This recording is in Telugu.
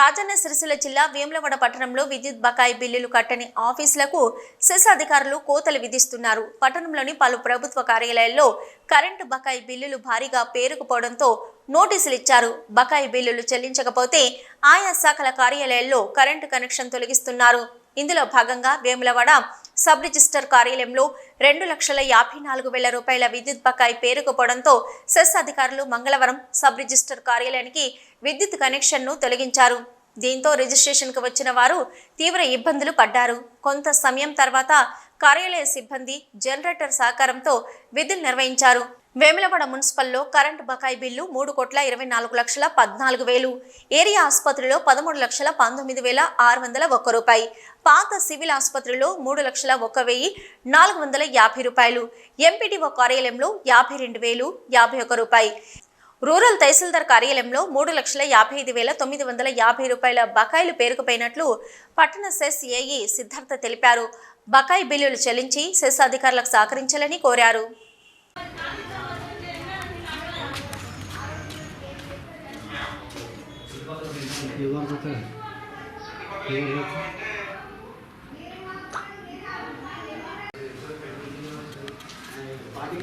రాజన్న సిరిసిల్ల జిల్లా వేములవాడ పట్టణంలో విద్యుత్ బకాయి బిల్లులు కట్టని ఆఫీసులకు సెస్ అధికారులు కోతలు విధిస్తున్నారు. పట్టణంలోని పలు ప్రభుత్వ కార్యాలయాల్లో కరెంటు బకాయి బిల్లులు భారీగా పేరుకుపోవడంతో నోటీసులు ఇచ్చారు. బకాయి బిల్లులు చెల్లించకపోతే ఆయా శాఖల కార్యాలయాల్లో కరెంటు కనెక్షన్ తొలగిస్తున్నారు. ఇందులో భాగంగా వేములవాడ సబ్ రిజిస్టర్ కార్యాలయంలో రెండు లక్షల యాభై నాలుగు వేల రూపాయల విద్యుత్ బకాయి పేరుకుపోవడంతో సెస్ అధికారులు మంగళవారం సబ్ రిజిస్టర్ కార్యాలయానికి విద్యుత్ కనెక్షన్ను తొలగించారు. దీంతో రిజిస్ట్రేషన్కు వచ్చిన వారు తీవ్ర ఇబ్బందులు పడ్డారు. కొంత సమయం తర్వాత కార్యాలయ సిబ్బంది జనరేటర్ సహకారంతో విధులు నిర్వహించారు. వేములవాడ మున్సిపల్లో కరెంటు బకాయి బిల్లు మూడు కోట్ల ఇరవై నాలుగు లక్షల పద్నాలుగు వేలు. ఏరియా ఆసుపత్రిలో పదమూడు లక్షల పంతొమ్మిది వేల ఆరు వందల ఒక్క రూపాయి. పాత సివిల్ ఆసుపత్రిలో మూడు లక్షల ఒక్క వెయ్యి నాలుగు వందల యాభై రూపాయలు. ఎంపీడీఓ కార్యాలయంలో యాభై రెండు వేలు యాభై ఒక్క రూపాయి. రూరల్ తహసీల్దార్ కార్యాలయంలో మూడు లక్షల యాభై ఐదు వేల తొమ్మిది వందల యాభై రూపాయల బకాయిలు పేరుకుపోయినట్లు పట్టణ సెస్ ఏఈ సిద్ధార్థ తెలిపారు. బకాయి బిల్లులు చెల్లించి సెస్ అధికారులకు సహకరించాలని కోరారు. ये वाला तो है ये वाला तो